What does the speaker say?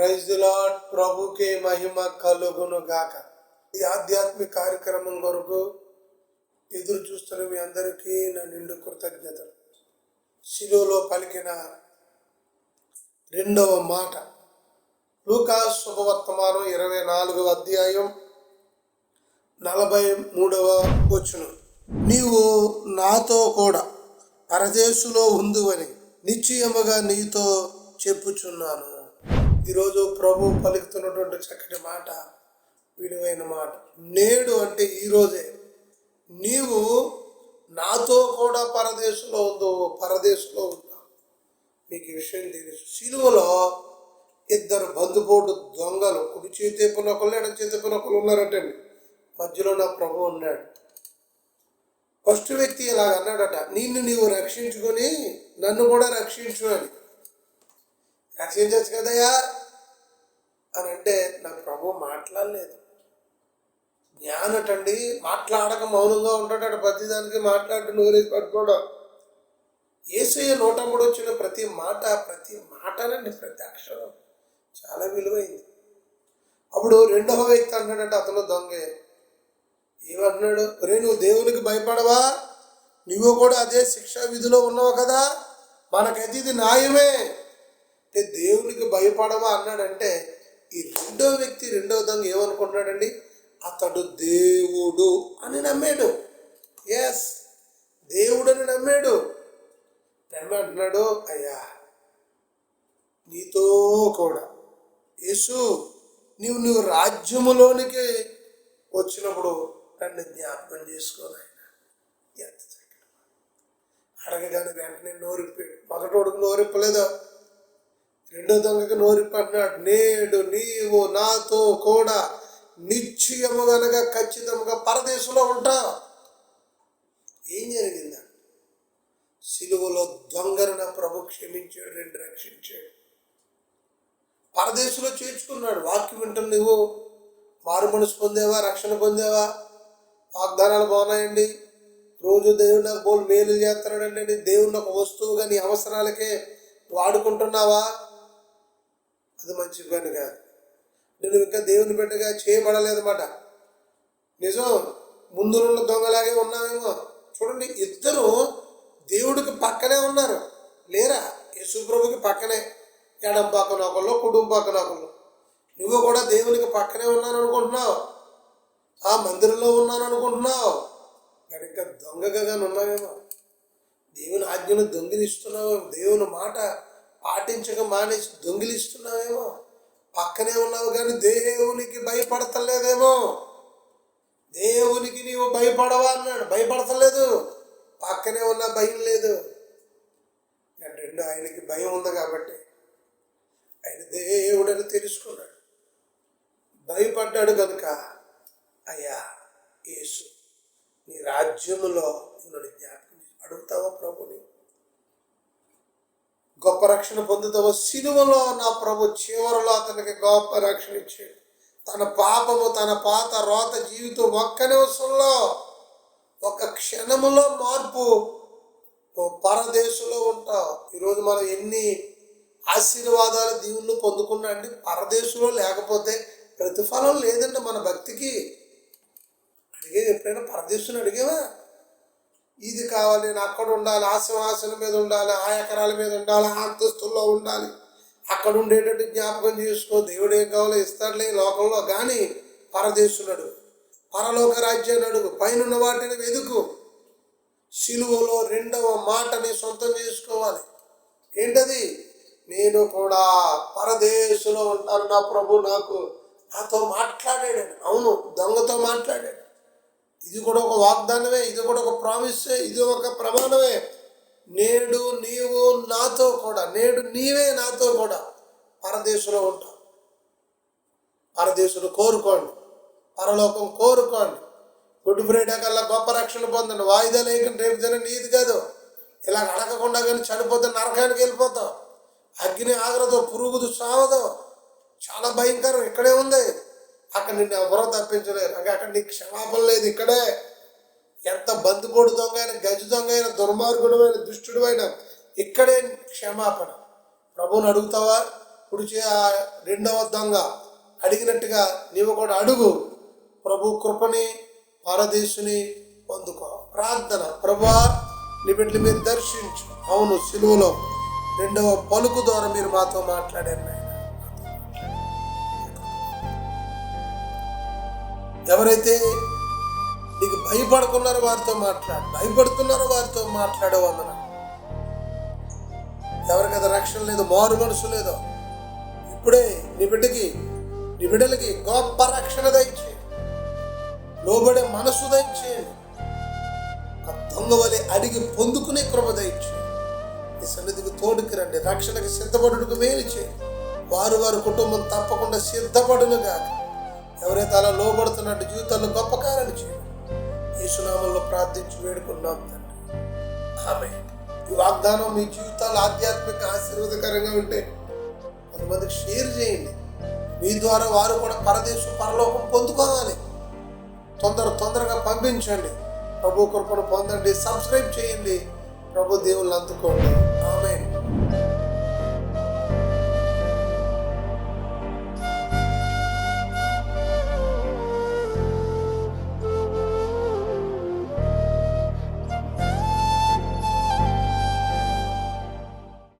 Praise the ప్రభుకే మహిమ కలుగును గాక ఈ ఆధ్యాత్మిక కార్యక్రమం కొరకు ఎదురు చూస్తున్న మీ అందరికీ నా నిండు కృతజ్ఞతలు. శిలువలో పలికిన రెండవ మాట. లూకాస్ శుభవర్తమానం ఇరవై నాలుగవ అధ్యాయం నలభై మూడవ వచ్చును నీవు నాతో కూడా పరదేశులో ఉందువని నిశ్చయముగా నీతో చెప్పుచున్నాను. ఈరోజు ప్రభు పలుకుతున్నటువంటి చక్కటి మాట విలువైన మాట. నేడు అంటే ఈరోజే నీవు నాతో కూడా పరదేశంలో ఉందో పరదేశంలో ఉన్నావు మీకు ఈ విషయం తెలుసు. సిలువలో ఇద్దరు బంధుపోటు దొంగలు కుడి చేతి పునొకళ్ళు ఎడ చేతి పునొకళ్ళు ఉన్నారటండి. మధ్యలో నా ప్రభు ఉన్నాడు ఫస్ట్ వ్యక్తి ఇలాగ అన్నాడట నిన్ను నీవు రక్షించుకొని నన్ను కూడా రక్షించు అని. రక్షించచ్చు కదయ్యా? అని అంటే నా ప్రభు మాట్లాడలేదు. జ్ఞానటండి. మాట్లాడక మౌనంగా ఉంటాడు ప్రతిదానికి మాట్లాడి నోరేసి పట్టుకోవడం ఏసయ్య నోటముడు వచ్చిన ప్రతి మాట ప్రతి మాటనండి ప్రతి అక్షరం చాలా విలువైంది. అప్పుడు రెండవ వ్యక్తి అన్నాడంటే అతను దొంగే. ఏమంటున్నాడు? ఒరే నువ్వు దేవునికి భయపడవా? నువ్వు కూడా అదే శిక్షా విధిలో ఉన్నావు కదా? మనకైతే ఇది న్యాయమే. అంటే దేవునికి భయపడమా అన్నాడంటే ఈ రెండో వ్యక్తి రెండో దొంగ ఏమనుకుంటున్నాడండి? అతడు దేవుడు అని నమ్మాడు. ఎస్ దేవుడు అని నమ్మాడు. నమ్మంటున్నాడు అయ్యా నీతో కూడా యేసు నీవు నువ్వు రాజ్యములోనికి వచ్చినప్పుడు నన్ను జ్ఞాపకం చేసుకోను ఆయన ఎంత చక్కటి అడగగానే వెంటనే నోరిప్పాడు. మొదటోడుకు నోరిప్పలేదు? రెండో దొంగకు నోరిపడినాడు నేడు నీవు నాతో కూడా నిశ్చయముగనగా ఖచ్చితంగా పరదేశంలో ఉంటావు. ఏం జరిగింది? సిలువలో దొంగను ప్రభు క్షమించాడు రెండు రక్షించాడు. పరదేశంలో చేర్చుకున్నాడు. వాక్యం వింటాం నువ్వు? మారు మనసు పొందేవా? రక్షణ పొందేవా? వాగ్దానాలు బాగున్నాయండి. రోజు దేవుడు నాకు బోల్ మేలు చేస్తున్నాడండి. దేవుడిని ఒక వస్తువుగా నీ అవసరాలకే వాడుకుంటున్నావా? అది మంచి పని కాదు నేను ఇంకా దేవుని బిడ్డగా చేయబడలేదన్నమాట. నిజం ముందున్న దొంగలాగే ఉన్నామేమో చూడండి ఇద్దరు దేవుడికి పక్కనే ఉన్నారు. లేరా? యశుప్రభుకి పక్కనే. ఎడం పక్కన ఒకళ్ళు కుటుంబ పక్కన ఒకళ్ళు. నువ్వు కూడా దేవునికి పక్కనే ఉన్నాను అనుకుంటున్నావు ఆ మందిరంలో ఉన్నాను అనుకుంటున్నావు కానీ ఇంకా దొంగగా ఉన్నావేమో. దేవుని ఆజ్ఞను దొంగిలిస్తున్నావు. దేవుని మాట పాటించక మానేసి దొంగిలిస్తున్నావేమో. పక్కనే ఉన్నావు కానీ దేవునికి భయపడతలేదేమో. దేవునికి నీవు భయపడవా అన్నాడు. భయపడతలేదు. పక్కనే ఉన్న భయం లేదు. రెండు ఆయనకి భయం ఉంది కాబట్టి ఆయన దేవుడని తెలుసుకున్నాడు. భయపడ్డాడు కనుక అయ్యా యేసు నీ రాజ్యములో నన్ను జ్ఞాపకం అడుగుతావా ప్రభుని? గొప్ప రక్షణ పొందుతావో సిలువలో నా ప్రభు చివరిలో అతనికి గొప్ప రక్షణ ఇచ్చాడు. తన పాపము తన పాత రోత జీవితం ఒక్క నిమిషంలో ఒక క్షణములో మార్పు పరదేశంలో ఉంటావు. ఈరోజు మనం ఎన్ని ఆశీర్వాదాలు దీవులు పొందుకున్నా అండి పరదేశంలో లేకపోతే ప్రతిఫలం లేదండి మన భక్తికి. అడిగే ఎప్పుడైనా పరదేశం అడిగేవా? ఇది కావాలి నేను అక్కడ ఉండాలి ఆ సింహాసనం మీద ఉండాలి ఆ ఎకరాల మీద ఉండాలి ఆ అంతస్తుల్లో ఉండాలి. అక్కడ ఉండేటట్టు జ్ఞాపకం చేసుకో దేవుడు ఏం కావాలో ఇస్తాడులే లోకంలో. కానీ పరదేశుడు పరలోక రాజ్యాన్ని అడుగు పైన వాటిని వెదుకు సిలువలో రెండవ మాటని సొంతం చేసుకోవాలి. ఏంటది? నేను కూడా పరదేశంలో ఉంటాను నా ప్రభు నాకు. నాతో మాట్లాడాడు. అవును దొంగతో మాట్లాడాడు. ఇది కూడా ఒక వాగ్దానమే ఇది కూడా ఒక ప్రామిసే ఇది ఒక ప్రమాణమే. నేడు నీవు నాతో కూడా నేడు నీవే నాతో కూడా పరదేశంలో ఉంటావు పరదేశులు కోరుకోండి. పరలోకం కోరుకోండి. గుడ్ ఫ్రైడే కల్లా గొప్ప రక్షణ పొందండి. వాయిదా లేకుండా రేపు దిన నీది కాదు. ఇలా అడగకుండా కానీ చనిపోతే నరకానికి వెళ్ళిపోతావు అగ్ని ఆగరదు పురుగుదు సావదు. చాలా భయంకరం ఇక్కడే ఉంది. అక్కడ నిన్ను ఎవరో తప్పించలేరు. అంటే అక్కడ నీకు క్షమాపణ లేదు ఇక్కడే. ఎంత బంధుకోడు దొంగ అయిన గజ దొంగ అయిన దుర్మార్గుడు అయిన దుష్టుడు అయిన ఇక్కడే క్షమాపణ. ప్రభువుని అడుగుతావా? ఇప్పుడు ఆ రెండవ దొంగ. అడిగినట్టుగా నీవు కూడా అడుగు. ప్రభు కృపని పరదేశుని పొందుకో. ప్రార్థన. ప్రభా నీ బిడ్డలు మీరు దర్శించు. అవును సిలువలో రెండవ పలుకు ద్వారా మీరు మాతో మాట్లాడారు. ఎవరైతే నీకు భయపడుకున్నారో వారితో మాట్లాడు. భయపడుతున్నారో వారితో మాట్లాడేవందన ఎవరికైతే రక్షణ లేదు మారు మనసు లేదో. ఇప్పుడే నీ బిడ్డకి నీ బిడ్డలకి గొప్ప రక్షణ దయచేయండి లోబడే మనసు దయచేయండి దొంగ వలె అడిగి పొందుకునే కృప దయచేయండి ఈ సన్నిధికి తోడుకి రండి. రక్షణకి సిద్ధపడుటకు మేలు చేయండి వారు వారి కుటుంబం తప్పకుండా సిద్ధపడును గాక ఎవరైతే అలా లోబడుతున్నట్టు జీవితాల్లో గొప్ప కార్యాలు చేయండి ఈ సునామంలో ప్రార్థించి వేడుకున్నాం తండ్రి. ఆమె ఈ వాగ్దానం మీ జీవితాలు ఆధ్యాత్మిక ఆశీర్వాదకరంగా ఉంటే కొంతమందికి షేర్ చేయండి. మీ ద్వారా వారు కూడా పరదేశం పరలోకం పొందుకోవాలి. తొందర తొందరగా పంపించండి. ప్రభు కృపను పొందండి. సబ్స్క్రైబ్ చేయండి. ప్రభు దేవుళ్ళు అందుకోండి.